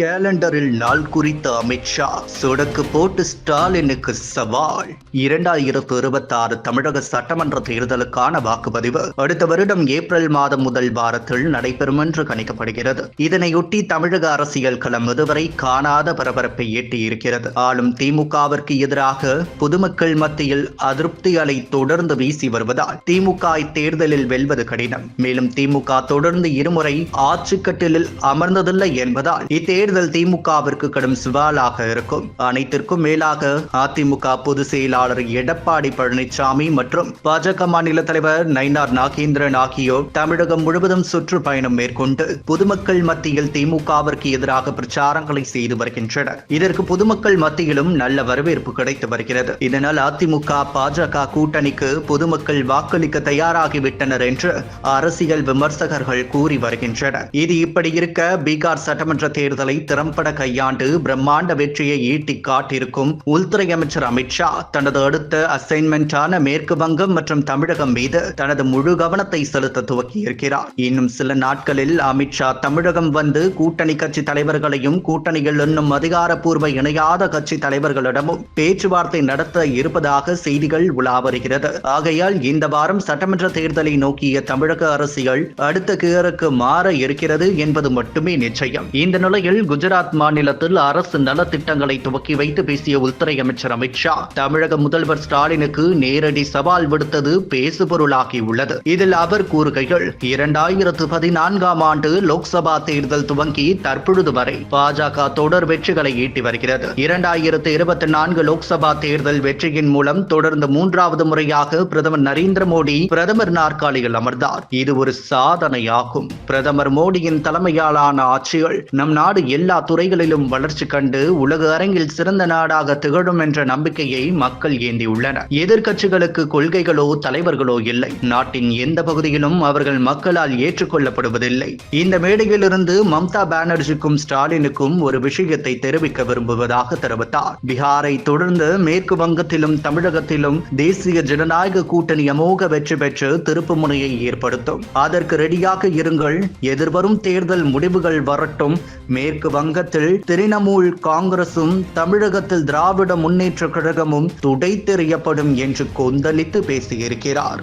கேலண்டரில் நாள் குறித்த அமித்ஷா சொடக்கு போட்டு ஸ்டாலினுக்கு சவால். இரண்டாயிரத்து இருபத்தி ஆறு தமிழக சட்டமன்ற தேர்தலுக்கான வாக்குப்பதிவு அடுத்த வருடம் ஏப்ரல் மாதம் முதல் வாரத்தில் நடைபெறும் என்று கணிக்கப்படுகிறது. இதனையொட்டி தமிழக அரசியல் களம் இதுவரை காணாத பரபரப்பை எட்டியிருக்கிறது. ஆளும் திமுகவிற்கு எதிராக பொதுமக்கள் மத்தியில் அதிருப்தி அலை தொடர்ந்து வீசி வருவதால் திமுக இத்தேர்தலில் வெல்வது கடினம். மேலும் திமுக தொடர்ந்து இருமுறை ஆட்சிக்கட்டிலில் அமர்ந்ததில்லை என்பதால் இத்தேர்தல் தேர்தல் திமுகவிற்கு கடும் சவாலாக இருக்கும். அனைத்திற்கும் மேலாக அதிமுக பொதுச் செயலாளர் எடப்பாடி பழனிசாமி மற்றும் பாஜக மாநில தலைவர் நயினார் நாகேந்திரன் ஆகியோர் தமிழகம் முழுவதும் சுற்றுப்பயணம் மேற்கொண்டு பொதுமக்கள் மத்தியில் திமுகவிற்கு எதிராக பிரச்சாரங்களை செய்து வருகின்றனர். இதற்கு பொதுமக்கள் மத்தியிலும் நல்ல வரவேற்பு கிடைத்து வருகிறது. இதனால் அதிமுக பாஜக கூட்டணிக்கு பொதுமக்கள் வாக்களிக்க தயாராகிவிட்டனர் என்று அரசியல் விமர்சகர்கள் கூறி வருகின்றனர். இது இப்படி இருக்க பீகார் சட்டமன்ற தேர்தலை திறம்பட கையாண்டு பிரம்மாண்ட வெற்றியை ஈட்டி காட்டியிருக்கும் உள்துறை அமைச்சர் அமித்ஷா தனது அடுத்த அசைன்மெண்டான மேற்கு வங்கம் மற்றும் தமிழகம் மீது தனது முழு கவனத்தை செலுத்த துவக்கியிருக்கிறார். இன்னும் சில நாட்களில் அமித்ஷா தமிழகம் வந்து கூட்டணி கட்சி தலைவர்களையும் கூட்டணியில் இன்னும் அதிகாரப்பூர்வ இணையாத கட்சி தலைவர்களிடமும் பேச்சுவார்த்தை நடத்த இருப்பதாக செய்திகள் உலா வருகிறது. ஆகையால் இந்த வாரம் சட்டமன்ற தேர்தலை நோக்கிய தமிழக அரசியல் அடுத்த கியருக்கு மாற இருக்கிறது என்பது மட்டுமே நிச்சயம். இந்த நிலையில் குஜராத் மாநிலத்தில் அரசு நலத்திட்டங்களை துவக்கி வைத்து பேசிய உள்துறை அமைச்சர் அமித்ஷா தமிழக முதல்வர் ஸ்டாலினுக்கு நேரடி சவால் விடுத்தது பேசுபொருளாகியுள்ளது. இதில் அவர் கூறுகையில் இரண்டாயிரத்து பதினான்காம் ஆண்டு லோக்சபா தேர்தல் துவங்கி தற்பொழுது வரை பாஜக தொடர் வெற்றிகளை ஈட்டி வருகிறது. இரண்டாயிரத்து இருபத்தி நான்கு லோக்சபா தேர்தல் வெற்றியின் மூலம் தொடர்ந்து மூன்றாவது முறையாக பிரதமர் நரேந்திர மோடி பிரதமர் நாற்காலியில் அமர்ந்தார். இது ஒரு சாதனையாகும். பிரதமர் மோடியின் தலைமையாலான ஆட்சிகள் நம் நாடு எல்லா துறைகளிலும் வளர்ச்சி கண்டு உலக அரங்கில் சிறந்த நாடாக திகழும் என்ற நம்பிக்கையை மக்கள் ஏந்தியுள்ளனர். எதிர்க்கட்சிகளுக்கு கொள்கைகளோ தலைவர்களோ இல்லை. நாட்டின் எந்த பகுதியிலும் அவர்கள் மக்களால் ஏற்றுக்கொள்ளப்படுவதில்லை. இந்த மேடையிலிருந்து மம்தா பானர்ஜிக்கும் ஸ்டாலினுக்கும் ஒரு விஷயத்தை தெரிவிக்க விரும்புவதாக தெரிவித்தார். பீகாரை தொடர்ந்து மேற்கு வங்கத்திலும் தமிழகத்திலும் தேசிய ஜனநாயக கூட்டணி அமோக வெற்றி பெற்று திருப்பு முனையை ஏற்படுத்தும். அதற்கு ரெடியாக இருங்கள். எதிர்வரும் தேர்தல் முடிவுகள் வரட்டும். மேற்கு வங்கத்தில் திரிணமூல் காங்கிரசும் தமிழகத்தில் திராவிட முன்னேற்ற கழகமும் துடைத்தெறியப்படும் என்று கொந்தளித்து பேசியிருக்கிறார்.